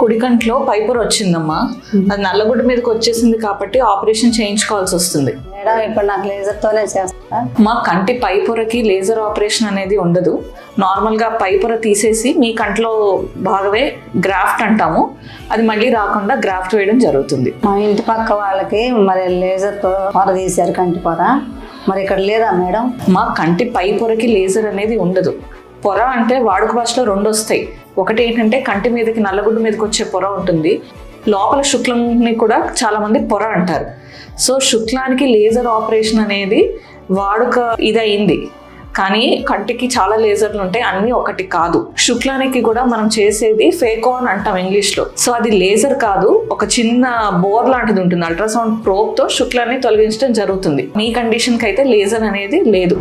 కుడి కంట్లో పైపర్ వచ్చిందమ్మా. అది నల్లగుడ్డ మీదకి వచ్చేసింది కాబట్టి ఆపరేషన్ చేయించుకోవాల్సి వస్తుంది. మేడం ఇప్పుడు నాకు లేజర్ తోనే చేస్తా మా కంటి పైపొరకి లేజర్ ఆపరేషన్ అనేది ఉండదు. నార్మల్గా పైపొర తీసేసి మీ కంట్లో భాగమే గ్రాఫ్ట్ అంటాము. అది మళ్ళీ రాకుండా గ్రాఫ్ట్ వేయడం జరుగుతుంది. మా ఇంటి పక్క వాళ్ళకి మరి లేజర్తో పొర తీశారు కంటి పొర. మరి ఇక్కడ లేదా మేడం? మా కంటి పై పొరకి లేజర్ అనేది ఉండదు. పొర అంటే వాడుక భాషలో రెండు వస్తాయి. ఒకటి ఏంటంటే కంటి మీదకి నల్లగుడ్డు మీదకి వచ్చే పొర ఉంటుంది. లోపల శుక్లంని కూడా చాలా మంది పొర అంటారు. సో శుక్లానికి లేజర్ ఆపరేషన్ అనేది వాడుక ఇదయింది. కానీ కంటికి చాలా లేజర్లు ఉంటాయి అన్ని ఒకటి కాదు. శుక్లానికి కూడా మనం చేసేది ఫేకోన్ అంటాం ఇంగ్లీష్లో. సో అది లేజర్ కాదు ఒక చిన్న బోర్ లాంటిది ఉంటుంది. అల్ట్రాసౌండ్ ప్రోప్తో శుక్లాన్ని తొలగించడం జరుగుతుంది. మీ కండిషన్కి అయితే లేజర్ అనేది లేదు.